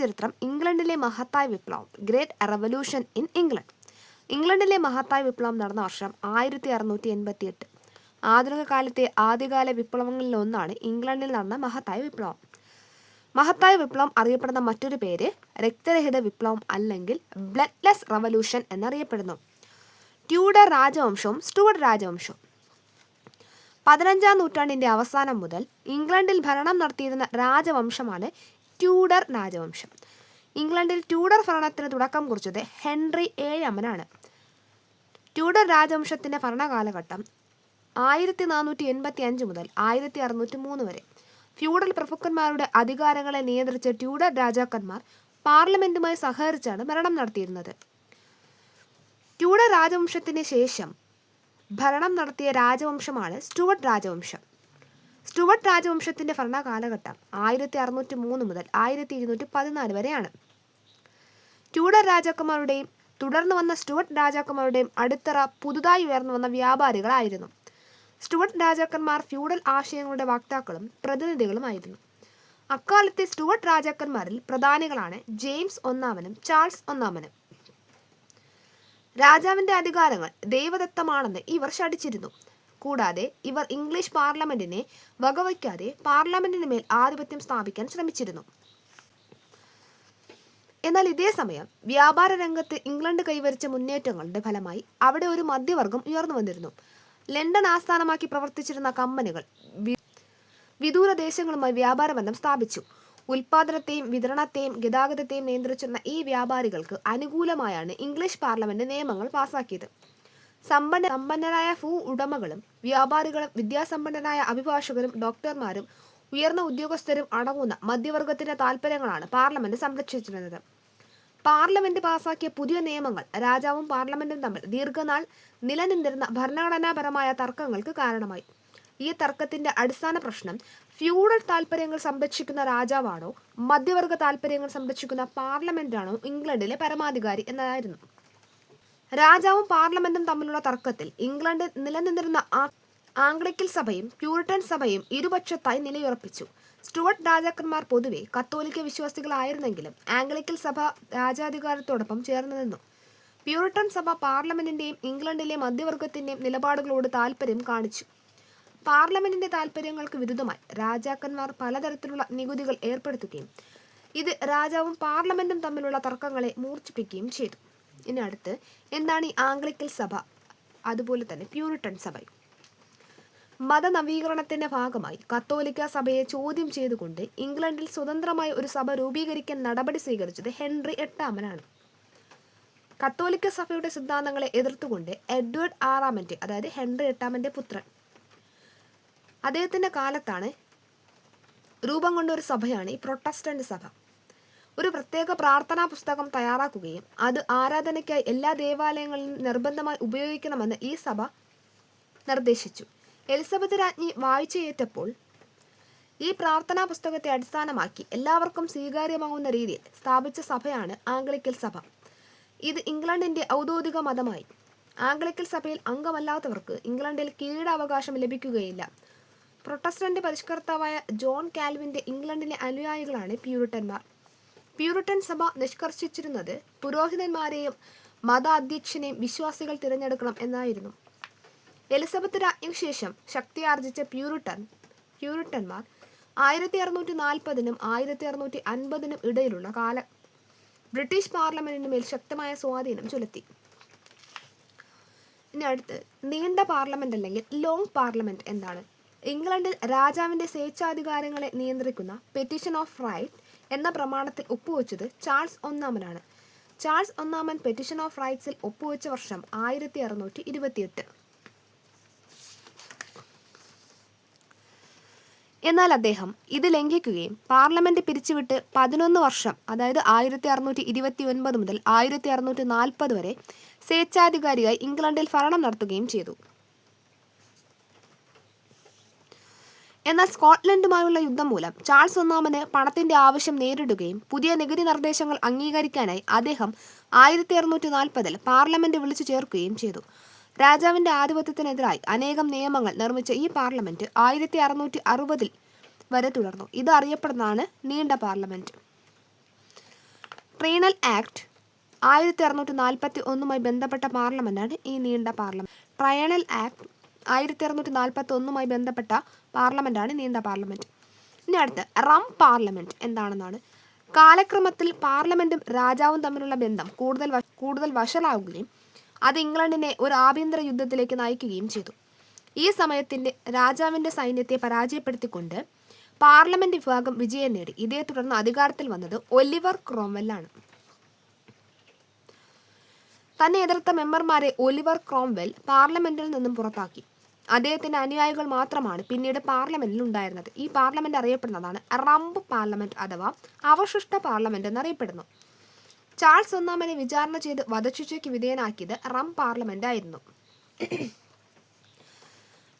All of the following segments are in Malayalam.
ചരിത്രം ഇംഗ്ലണ്ടിലെ മഹത്തായ വിപ്ലവം ഗ്രേറ്റ് റെവല്യൂഷൻ ഇൻ ഇംഗ്ലണ്ട് ഇംഗ്ലണ്ടിലെ മഹത്തായ വിപ്ലവം നടന്ന വർഷം ആയിരത്തി അറുന്നൂറ്റി എൺപത്തി എട്ട് ആധുനിക കാലത്തെ ആദ്യകാല വിപ്ലവങ്ങളിലൊന്നാണ് ഇംഗ്ലണ്ടിൽ നടന്ന മഹത്തായ വിപ്ലവം. മഹത്തായ വിപ്ലവം അറിയപ്പെടുന്ന മറ്റൊരു പേര് രക്തരഹിത വിപ്ലവം അല്ലെങ്കിൽ ബ്ലഡ്ലെസ് റവല്യൂഷൻ എന്നറിയപ്പെടുന്നു. ട്യൂഡർ രാജവംശവും സ്റ്റുവർട്ട് രാജവംശവും. പതിനഞ്ചാം നൂറ്റാണ്ടിന്റെ അവസാനം മുതൽ ഇംഗ്ലണ്ടിൽ ഭരണം നടത്തിയിരുന്ന രാജവംശമാണ് ട്യൂഡർ രാജവംശം. ഇംഗ്ലണ്ടിൽ ട്യൂഡർ ഭരണത്തിന് തുടക്കം കുറിച്ചത് ഹെൻറി ഏഴാമനാണ് ട്യൂഡർ രാജവംശത്തിന്റെ ഭരണകാലഘട്ടം ആയിരത്തി നാനൂറ്റി എൺപത്തി അഞ്ച് മുതൽ ആയിരത്തി അറുന്നൂറ്റി മൂന്ന് വരെ. ഫ്യൂഡൽ പ്രഭുക്കന്മാരുടെ അധികാരങ്ങളെ നിയന്ത്രിച്ച ട്യൂഡർ രാജാക്കന്മാർ പാർലമെന്റുമായി സഹകരിച്ചാണ് ഭരണം നടത്തിയിരുന്നത്. ട്യൂഡർ രാജവംശത്തിന് ശേഷം ഭരണം നടത്തിയ രാജവംശമാണ് സ്റ്റുവർട്ട് രാജവംശം. സ്റ്റുവർട്ട് രാജവംശത്തിന്റെ ഭരണകാലഘട്ടം ആയിരത്തി അറുന്നൂറ്റി മൂന്ന് മുതൽ ആയിരത്തി ഇരുന്നൂറ്റി പതിനാല് വരെയാണ്. ട്യൂഡർ രാജാക്കന്മാരുടെയും തുടർന്ന് വന്ന സ്റ്റുവർട്ട് രാജാക്കന്മാരുടെയും അടിത്തറ പുതുതായി ഉയർന്നു വന്ന വ്യാപാരികളായിരുന്നു. സ്റ്റുവർട്ട് രാജാക്കന്മാർ ഫ്യൂഡൽ ആശയങ്ങളുടെ വക്താക്കളും പ്രതിനിധികളുമായിരുന്നു. അക്കാലത്തെ സ്റ്റുവർട്ട് രാജാക്കന്മാരിൽ പ്രധാനികളാണ് ജെയിംസ് ഒന്നാമനും ചാൾസ് ഒന്നാമനും. രാജാവിന്റെ അധികാരങ്ങൾ ദൈവദത്തമാണെന്ന് ഇവർ ശഠിച്ചിരുന്നു. കൂടാതെ ഇവർ ഇംഗ്ലീഷ് പാർലമെന്റിനെ വകവയ്ക്കാതെ പാർലമെന്റിന് മേൽ ആധിപത്യം സ്ഥാപിക്കാൻ ശ്രമിച്ചിരുന്നു. എന്നാൽ ഇതേ സമയം വ്യാപാര രംഗത്ത് ഇംഗ്ലണ്ട് കൈവരിച്ച മുന്നേറ്റങ്ങളുടെ ഫലമായി അവിടെ ഒരു മധ്യവർഗം ഉയർന്നു വന്നിരുന്നു. ലണ്ടൻ ആസ്ഥാനമാക്കി പ്രവർത്തിച്ചിരുന്ന കമ്പനികൾ വിദൂര ദേശങ്ങളുമായി വ്യാപാര ബന്ധം സ്ഥാപിച്ചു. ഉൽപാദനത്തെയും വിതരണത്തെയും ഗതാഗതത്തെയും നിയന്ത്രിച്ചിരുന്ന ഈ വ്യാപാരികൾക്ക് അനുകൂലമായാണ് ഇംഗ്ലീഷ് പാർലമെന്റ് നിയമങ്ങൾ പാസാക്കിയത്. സമ്പന്ന സമ്പന്നരായ ഭൂ ഉടമകളും വ്യാപാരികളും വിദ്യാസമ്പന്നരായ അഭിഭാഷകരും ഡോക്ടർമാരും ഉയർന്ന ഉദ്യോഗസ്ഥരും അടങ്ങുന്ന മധ്യവർഗത്തിന്റെ താൽപ്പര്യങ്ങളാണ് പാർലമെന്റ് സംരക്ഷിച്ചിരുന്നത്. പാർലമെന്റ് പാസാക്കിയ പുതിയ നിയമങ്ങൾ രാജാവും പാർലമെന്റും തമ്മിൽ ദീർഘനാൾ നിലനിന്നിരുന്ന ഭരണഘടനാപരമായ തർക്കങ്ങൾക്ക് കാരണമായി. ഈ തർക്കത്തിന്റെ അടിസ്ഥാന പ്രശ്നം ഫ്യൂഡൽ താൽപ്പര്യങ്ങൾ സംരക്ഷിക്കുന്ന രാജാവാണോ മധ്യവർഗ താൽപ്പര്യങ്ങൾ സംരക്ഷിക്കുന്ന പാർലമെന്റാണോ ഇംഗ്ലണ്ടിലെ പരമാധികാരി എന്നതായിരുന്നു. രാജാവും പാർലമെന്റും തമ്മിലുള്ള തർക്കത്തിൽ ഇംഗ്ലണ്ടിൽ നിലനിന്നിരുന്ന ആംഗ്ലിക്കൽ സഭയും പ്യൂരിട്ടൻ സഭയും ഇരുപക്ഷത്തായി നിലയുറപ്പിച്ചു. സ്റ്റുവർട്ട് രാജാക്കന്മാർ പൊതുവെ കത്തോലിക്ക വിശ്വാസികളായിരുന്നെങ്കിലും ആംഗ്ലിക്കൽ സഭ രാജാധികാരത്തോടൊപ്പം ചേർന്ന് നിന്നു. പ്യൂരിറ്റൻ സഭ പാർലമെന്റിന്റെയും ഇംഗ്ലണ്ടിലെ മധ്യവർഗത്തിന്റെയും നിലപാടുകളോട് താൽപ്പര്യം കാണിച്ചു. പാർലമെന്റിന്റെ താൽപ്പര്യങ്ങൾക്ക് വിരുദ്ധമായി രാജാക്കന്മാർ പലതരത്തിലുള്ള നികുതികൾ ഏർപ്പെടുത്തുകയും ഇത് രാജാവും പാർലമെന്റും തമ്മിലുള്ള തർക്കങ്ങളെ മൂർച്ഛിപ്പിക്കുകയും ചെയ്തു. ഇനി അടുത്ത് എന്താണ് ഈ ആംഗ്ലിക്കൽ സഭ? അതുപോലെ തന്നെ പ്യൂരിട്ടൺ സഭ മതനവീകരണത്തിന്റെ ഭാഗമായി കത്തോലിക്ക സഭയെ ചോദ്യം ചെയ്തുകൊണ്ട് ഇംഗ്ലണ്ടിൽ സ്വതന്ത്രമായി ഒരു സഭ രൂപീകരിക്കാൻ നടപടി സ്വീകരിച്ചത് ഹെൻറി എട്ടാമനാണ്. കത്തോലിക്ക സഭയുടെ സിദ്ധാന്തങ്ങളെ എതിർത്തുകൊണ്ട് എഡ്വേർഡ് ആറാമന്റെ അതായത് ഹെൻറി എട്ടാമന്റെ പുത്രൻ. അദ്ദേഹത്തിന്റെ കാലത്താണ് രൂപം കൊണ്ട ഒരു സഭയാണ് ഈ പ്രൊട്ടസ്റ്റന്റ് സഭ. ഒരു പ്രത്യേക പ്രാർത്ഥനാ പുസ്തകം തയ്യാറാക്കുകയും അത് ആരാധനയ്ക്കായി എല്ലാ ദേവാലയങ്ങളിലും നിർബന്ധമായി ഉപയോഗിക്കണമെന്ന് ഈ സഭ നിർദ്ദേശിച്ചു. എലിസബത്ത് രാജ്ഞി വായിച്ചേറ്റപ്പോൾ ഈ പ്രാർത്ഥനാ പുസ്തകത്തെ അടിസ്ഥാനമാക്കി എല്ലാവർക്കും സ്വീകാര്യമാകുന്ന രീതിയിൽ സ്ഥാപിച്ച സഭയാണ് ആംഗ്ലിക്കൽ സഭ. ഇത് ഇംഗ്ലണ്ടിന്റെ ഔദ്യോഗിക മതമായി. ആംഗ്ലിക്കൽ സഭയിൽ അംഗമല്ലാത്തവർക്ക് ഇംഗ്ലണ്ടിൽ കിരീടാവകാശം ലഭിക്കുകയില്ല. പ്രൊട്ടസ്റ്റന്റ് പരിഷ്കർത്താവായ ജോൺ കാൽവിന്റെ ഇംഗ്ലണ്ടിലെ അനുയായികളാണ് പ്യൂരിറ്റന്മാർ പ്യൂരിറ്റൻ സഭ നിഷ്കർഷിച്ചിരുന്നത് പുരോഹിതന്മാരെയും മത അധ്യക്ഷനെയും വിശ്വാസികൾ തിരഞ്ഞെടുക്കണം എന്നായിരുന്നു. എലിസബത്ത് രാജ്ഞിക്ക് ശേഷം ശക്തിയാർജിച്ച പ്യൂരിട്ടൻ പ്യൂരിട്ടന്മാർ ആയിരത്തി അറുന്നൂറ്റി നാൽപ്പതിനും ആയിരത്തി അറുന്നൂറ്റി അൻപതിനും ഇടയിലുള്ള കാല ബ്രിട്ടീഷ് പാർലമെന്റിന് മേൽ ശക്തമായ സ്വാധീനം ചെലുത്തി. ഇനി അടുത്ത് നീണ്ട പാർലമെന്റ് അല്ലെങ്കിൽ ലോങ് പാർലമെന്റ് എന്താണ്? ഇംഗ്ലണ്ടിൽ രാജാവിന്റെ സ്വേച്ഛാധികാരങ്ങളെ നിയന്ത്രിക്കുന്ന പെറ്റീഷൻ ഓഫ് റൈറ്റ് എന്ന പ്രമാണത്തിൽ ഒപ്പുവെച്ചത് ചാൾസ് ഒന്നാമനാണ്. ചാൾസ് ഒന്നാമൻ പെറ്റിഷൻ ഓഫ് റൈറ്റ്സിൽ ഒപ്പുവെച്ച വർഷം ആയിരത്തി അറുന്നൂറ്റി ഇരുപത്തിയെട്ട് എന്നാൽ അദ്ദേഹം ഇത് ലംഘിക്കുകയും പാർലമെന്റ് പിരിച്ചുവിട്ട് പതിനൊന്ന് വർഷം അതായത് ആയിരത്തി അറുന്നൂറ്റി ഇരുപത്തി ഒൻപത് മുതൽ ആയിരത്തി അറുന്നൂറ്റി നാൽപ്പത് വരെ സ്വേച്ഛാധികാരിയായി ഇംഗ്ലണ്ടിൽ ഭരണം നടത്തുകയും ചെയ്തു. എന്നാൽ സ്കോട്ട്ലൻഡുമായുള്ള യുദ്ധം മൂലം ചാൾസ് ഒന്നാമന് പണത്തിന്റെ ആവശ്യം നേരിടുകയും പുതിയ നികുതി നിർദ്ദേശങ്ങൾ അംഗീകരിക്കാനായി അദ്ദേഹം ആയിരത്തി അറുന്നൂറ്റി നാൽപ്പതിൽ പാർലമെന്റ് വിളിച്ചു ചേർക്കുകയും ചെയ്തു. രാജാവിന്റെ ആധിപത്യത്തിനെതിരായി അനേകം നിയമങ്ങൾ നിർമ്മിച്ച ഈ പാർലമെന്റ് ആയിരത്തി അറുന്നൂറ്റി അറുപതിൽ വരെ തുടർന്നു. ഇത് അറിയപ്പെടുന്നതാണ് നീണ്ട പാർലമെന്റ്. ട്രീനൽ ആക്ട് ആയിരത്തി അറുന്നൂറ്റി നാൽപ്പത്തി ഒന്നുമായി ബന്ധപ്പെട്ട പാർലമെന്റാണ് ഈ നീണ്ട പാർലമെന്റ്. ട്രയണൽ ആക്ട് ആയിരത്തി അറുന്നൂറ്റി നാൽപ്പത്തി ഒന്നുമായി ബന്ധപ്പെട്ട പാർലമെന്റാണ് നീന്ത പാർലമെന്റ് ഇനി അടുത്ത് റം പാർലമെന്റ് എന്താണെന്നാണ്. കാലക്രമത്തിൽ പാർലമെന്റും രാജാവും തമ്മിലുള്ള ബന്ധം കൂടുതൽ കൂടുതൽ വഷളാവുകയും അത് ഇംഗ്ലണ്ടിനെ ഒരു ആഭ്യന്തര യുദ്ധത്തിലേക്ക് നയിക്കുകയും ചെയ്തു. ഈ സമയത്തിന്റെ രാജാവിന്റെ സൈന്യത്തെ പരാജയപ്പെടുത്തിക്കൊണ്ട് പാർലമെന്റ് വിഭാഗം വിജയം നേടി. ഇതേ തുടർന്ന് അധികാരത്തിൽ വന്നത് ഒലിവർ ക്രോംവെല്ലാണ്. തന്നെ എതിർത്ത മെമ്പർമാരെ ഒലിവർ ക്രോംവെൽ പാർലമെന്റിൽ നിന്നും പുറത്താക്കി. അദ്ദേഹത്തിന്റെ അനുയായികൾ മാത്രമാണ് പിന്നീട് പാർലമെന്റിൽ ഉണ്ടായിരുന്നത്. ഈ പാർലമെന്റ് അറിയപ്പെടുന്നതാണ് റംബ് പാർലമെന്റ് അഥവാ അവശിഷ്ട പാർലമെന്റ് എന്നറിയപ്പെടുന്നു. ചാൾസ് ഒന്നാമനെ വിചാരണ ചെയ്ത് വധശിക്ഷയ്ക്ക് വിധേയനാക്കിയത് റം പാർലമെന്റ് ആയിരുന്നു.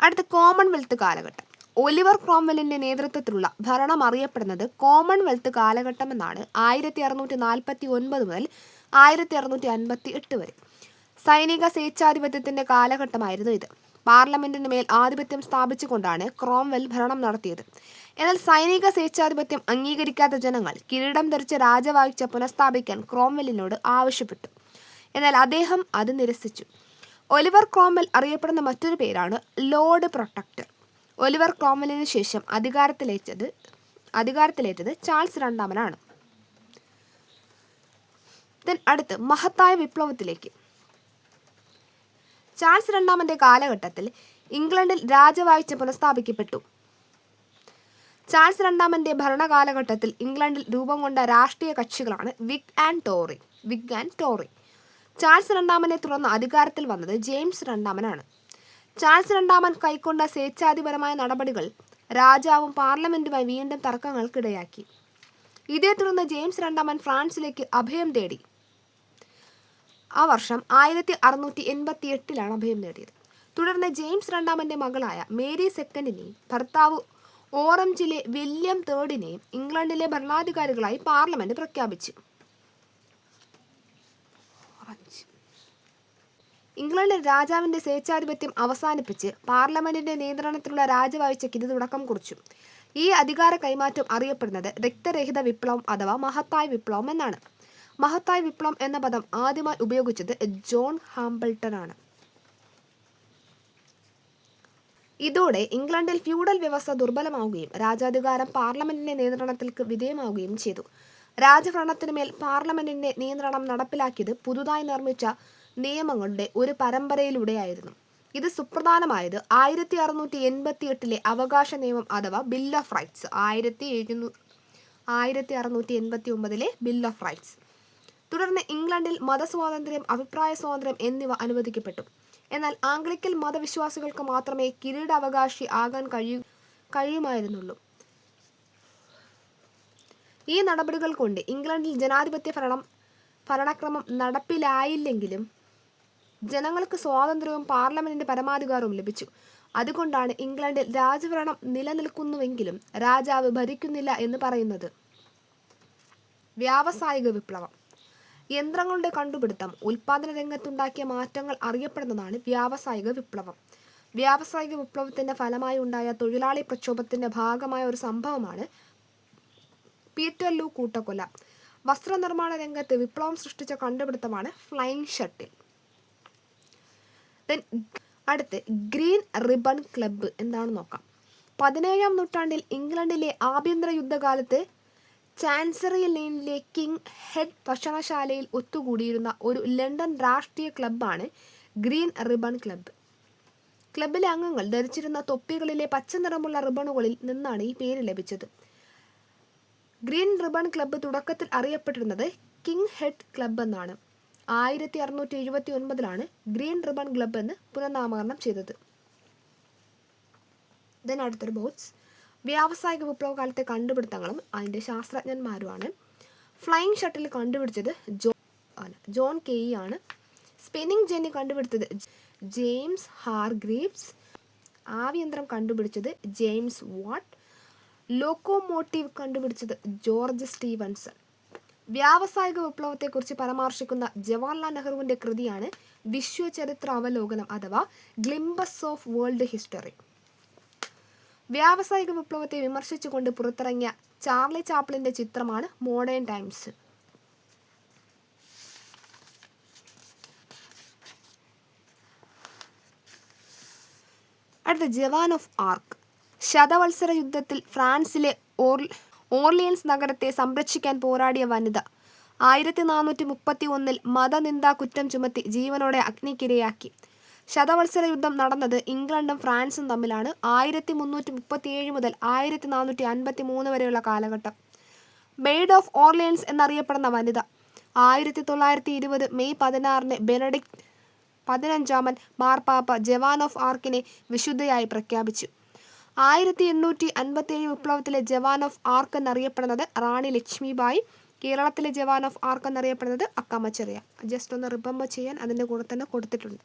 അടുത്ത കോമൺവെൽത്ത് കാലഘട്ടം. ഒലിവർ ക്രോംവെല്ലിന്റെ നേതൃത്വത്തിലുള്ള ഭരണം അറിയപ്പെടുന്നത് കോമൺവെൽത്ത് കാലഘട്ടം എന്നാണ് ആയിരത്തി അറുന്നൂറ്റി നാൽപ്പത്തി ഒൻപത് മുതൽ ആയിരത്തി അറുന്നൂറ്റി അൻപത്തി എട്ട് വരെ. സൈനിക സ്വേച്ഛാധിപത്യത്തിന്റെ കാലഘട്ടമായിരുന്നു ഇത്. പാർലമെന്റിന് മേൽ ആധിപത്യം സ്ഥാപിച്ചുകൊണ്ടാണ് ക്രോംവെൽ ഭരണം നടത്തിയത്. എന്നാൽ സൈനിക സ്വേച്ഛാധിപത്യം അംഗീകരിക്കാത്ത ജനങ്ങൾ കിരീടം ധരിച്ച രാജവാഴ്ച പുനഃസ്ഥാപിക്കാൻ ക്രോംവെല്ലിനോട് ആവശ്യപ്പെട്ടു. എന്നാൽ അദ്ദേഹം അത് നിരസിച്ചു. ഒലിവർ ക്രോംവെൽ അറിയപ്പെടുന്ന മറ്റൊരു പേരാണ് ലോർഡ് പ്രൊട്ടക്ടർ. ഒലിവർ ക്രോംവെല്ലിന് ശേഷം അധികാരത്തിലേറ്റത് അധികാരത്തിലേറ്റത് ചാൾസ് രണ്ടാമനാണ്. അടുത്ത് മഹത്തായ വിപ്ലവത്തിലേക്ക്. ചാൾസ് രണ്ടാമന്റെ കാലഘട്ടത്തിൽ ഇംഗ്ലണ്ടിൽ രാജവാഴ്ച പുനഃസ്ഥാപിക്കപ്പെട്ടു. ചാൾസ് രണ്ടാമന്റെ ഭരണകാലഘട്ടത്തിൽ ഇംഗ്ലണ്ടിൽ രൂപം കൊണ്ട രാഷ്ട്രീയ കക്ഷികളാണ് Whig and Tory. Whig and Tory. Charles രണ്ടാമനെ തുടർന്ന് അധികാരത്തിൽ വന്നത് ജെയിംസ് രണ്ടാമനാണ്. ചാൾസ് രണ്ടാമൻ കൈക്കൊണ്ട സ്വേച്ഛാധിപരമായ നടപടികൾ രാജാവും പാർലമെന്റുമായി വീണ്ടും തർക്കങ്ങൾക്കിടയാക്കി. ഇതേ തുടർന്ന് ജെയിംസ് രണ്ടാമൻ ഫ്രാൻസിലേക്ക് അഭയം തേടി. ആ വർഷം ആയിരത്തി അറുന്നൂറ്റി എൺപത്തി എട്ടിലാണ് അഭയം നേടിയത്. തുടർന്ന് ജെയിംസ് രണ്ടാമന്റെ മകളായ മേരി സെക്കൻഡിനെയും ഭർത്താവ് ഓറഞ്ചിലെ വില്യം തേർഡിനെയും ഇംഗ്ലണ്ടിലെ ഭരണാധികാരികളായി പാർലമെന്റ് പ്രഖ്യാപിച്ചു. ഇംഗ്ലണ്ടിൽ രാജാവിന്റെ സ്വേച്ഛാധിപത്യം അവസാനിപ്പിച്ച് പാർലമെന്റിന്റെ നിയന്ത്രണത്തിലുള്ള രാജവാഴ്ചയ്ക്ക് ഇത് തുടക്കം കുറിച്ചു. ഈ അധികാര കൈമാറ്റം അറിയപ്പെടുന്നത് രക്തരഹിത വിപ്ലവം അഥവാ മഹത്തായ വിപ്ലവം എന്നാണ്. മഹത്തായ വിപ്ലവം എന്ന പദം ആദ്യമായി ഉപയോഗിച്ചത് ജോൺ ഹാംബിൾട്ടൺ ആണ് ഇതോടെ ഇംഗ്ലണ്ടിൽ ഫ്യൂഡൽ വ്യവസ്ഥ ദുർബലമാവുകയും രാജാധികാരം പാർലമെന്റിന്റെ നിയന്ത്രണത്തിലേക്ക് വിധേയമാവുകയും ചെയ്തു. രാജഭരണത്തിനു മേൽ പാർലമെന്റിന്റെ നിയന്ത്രണം നടപ്പിലാക്കിയത് പുതുതായി നിർമ്മിച്ച നിയമങ്ങളുടെ ഒരു പരമ്പരയിലൂടെയായിരുന്നു. ഇത് സുപ്രധാനമായത് ആയിരത്തി അറുന്നൂറ്റി എൺപത്തി എട്ടിലെ അവകാശ നിയമം അഥവാ ബിൽ ഓഫ് റൈറ്റ്സ് ആയിരത്തി എഴുന്നൂ ആയിരത്തി അറുന്നൂറ്റി എൺപത്തി ഒമ്പതിലെ ബിൽ ഓഫ് റൈറ്റ്സ് തുടർന്ന് ഇംഗ്ലണ്ടിൽ മതസ്വാതന്ത്ര്യം അഭിപ്രായ സ്വാതന്ത്ര്യം എന്നിവ അനുവദിക്കപ്പെട്ടു. എന്നാൽ ആംഗ്ലിക്കൽ മതവിശ്വാസികൾക്ക് മാത്രമേ കിരീടാവകാശി ആകാൻ കഴിയൂ കഴിയുമായിരുന്നുള്ളൂ. ഈ നടപടികൾ കൊണ്ട് ഇംഗ്ലണ്ടിൽ ജനാധിപത്യ ഭരണം ഭരണക്രമം നടപ്പിലായില്ലെങ്കിലും ജനങ്ങൾക്ക് സ്വാതന്ത്ര്യവും പാർലമെന്റിന്റെ പരമാധികാരവും ലഭിച്ചു. അതുകൊണ്ടാണ് ഇംഗ്ലണ്ടിൽ രാജഭരണം നിലനിൽക്കുന്നുവെങ്കിലും രാജാവ് ഭരിക്കുന്നില്ല എന്ന് പറയുന്നത് വ്യാവസായിക വിപ്ലവം. യന്ത്രങ്ങളുടെ കണ്ടുപിടുത്തം ഉൽപാദന രംഗത്തുണ്ടാക്കിയ മാറ്റങ്ങൾ അറിയപ്പെടുന്നതാണ് വ്യാവസായിക വിപ്ലവം. വ്യാവസായിക വിപ്ലവത്തിന്റെ ഫലമായി ഉണ്ടായ തൊഴിലാളി പ്രക്ഷോഭത്തിന്റെ ഭാഗമായ ഒരു സംഭവമാണ് പീറ്റർ ലൂ കൂട്ടക്കൊല. വസ്ത്രനിർമ്മാണ രംഗത്ത് വിപ്ലവം സൃഷ്ടിച്ച കണ്ടുപിടുത്തമാണ് ഫ്ലൈയിങ് ഷട്ടിൽ. അടുത്ത് ഗ്രീൻ റിബൺ ക്ലബ്ബ് എന്താണെന്ന് നോക്കാം. പതിനേഴാം നൂറ്റാണ്ടിൽ ഇംഗ്ലണ്ടിലെ ആഭ്യന്തര യുദ്ധകാലത്ത് ചാൻസറി ലെയിനിലെ കിങ് ഹെഡ് ഭക്ഷണശാലയിൽ ഒത്തുകൂടിയിരുന്ന ഒരു ലണ്ടൻ രാഷ്ട്രീയ ക്ലബ്ബാണ് ഗ്രീൻ റിബൺ ക്ലബ്ബ്. ക്ലബ്ബിലെ അംഗങ്ങൾ ധരിച്ചിരുന്ന തൊപ്പികളിലെ പച്ച നിറമുള്ള റിബണുകളിൽ നിന്നാണ് ഈ പേര് ലഭിച്ചത്. ഗ്രീൻ റിബൺ ക്ലബ്ബ് തുടക്കത്തിൽ അറിയപ്പെട്ടിരുന്നത് കിങ് ഹെഡ് ക്ലബ്ബ് എന്നാണ്. ആയിരത്തി അറുന്നൂറ്റി എഴുപത്തി ഒൻപതിലാണ് ഗ്രീൻ റിബൺ ക്ലബ്ബ് എന്ന് പുനർനാമകരണം ചെയ്തത്. ദെൻ അടുത്തൊരു ബോട്ട്സ് വ്യാവസായിക വിപ്ലവകാലത്തെ കണ്ടുപിടുത്തങ്ങളും അതിന്റെ ശാസ്ത്രജ്ഞന്മാരുമാണ്. ഫ്ലൈയിങ് ഷട്ടിൽ കണ്ടുപിടിച്ചത് ജോ ജോൺ കെയി ആണ്. സ്പിന്നിങ് ജെന്നി കണ്ടുപിടിച്ചത് ജെയിംസ് ഹാർഗ്രീവ്സ്. ആവിയന്ത്രം കണ്ടുപിടിച്ചത് ജെയിംസ് വാട്ട്. ലോക്കോമോട്ടീവ് കണ്ടുപിടിച്ചത് ജോർജ് സ്റ്റീവൻസൺ. വ്യാവസായിക വിപ്ലവത്തെക്കുറിച്ച് പരാമർശിക്കുന്ന ജവഹർലാൽ നെഹ്റുവിന്റെ കൃതിയാണ് വിശ്വചരിത്ര അവലോകനം അഥവാ ഗ്ലിംബസ് ഓഫ് വേൾഡ് ഹിസ്റ്ററി വ്യാവസായിക വിപ്ലവത്തെ വിമർശിച്ചുകൊണ്ട് പുറത്തിറങ്ങിയ ചാർലി ചാപ്ലിന്റെ ചിത്രമാണ് മോഡേൺ ടൈംസ്. അടുത്ത ജവാൻ ഓഫ് ആർക്ക്. ശതവത്സര യുദ്ധത്തിൽ ഫ്രാൻസിലെ ഓർ ഓർലിയൻസ് നഗരത്തെ സംരക്ഷിക്കാൻ പോരാടിയ വനിത ആയിരത്തി നാനൂറ്റി മുപ്പത്തി ഒന്നിൽ മതനിന്ദാ കുറ്റം ചുമത്തി ജീവനോടെ അഗ്നിക്കിരയാക്കി. ശതവത്സര യുദ്ധം നടന്നത് ഇംഗ്ലണ്ടും ഫ്രാൻസും തമ്മിലാണ് ആയിരത്തി മുന്നൂറ്റി മുപ്പത്തിയേഴ് മുതൽ ആയിരത്തി നാനൂറ്റി അൻപത്തി മൂന്ന് വരെയുള്ള കാലഘട്ടം. മെയ്ഡ് ഓഫ് ഓർലിയൻസ് എന്നറിയപ്പെടുന്ന വനിത. ആയിരത്തി തൊള്ളായിരത്തി ഇരുപത് മെയ് പതിനാറിന് ബെനഡിക്ട് പതിനഞ്ചാമൻ മാർപ്പാപ്പ ജവാൻ ഓഫ് ആർക്കിനെ വിശുദ്ധയായി പ്രഖ്യാപിച്ചു. ആയിരത്തി എണ്ണൂറ്റി അൻപത്തിയേഴ് വിപ്ലവത്തിലെ ജവാൻ ഓഫ് ആർക്ക് എന്നറിയപ്പെടുന്നത് റാണി ലക്ഷ്മിബായി. കേരളത്തിലെ ജവാൻ ഓഫ് ആർക്ക് എന്നറിയപ്പെടുന്നത് അക്കാമ ചെറിയ ജസ്റ്റ് ഒന്ന് റിബംബർ ചെയ്യാൻ അതിന്റെ കൂടെ തന്നെ കൊടുത്തിട്ടുണ്ട്.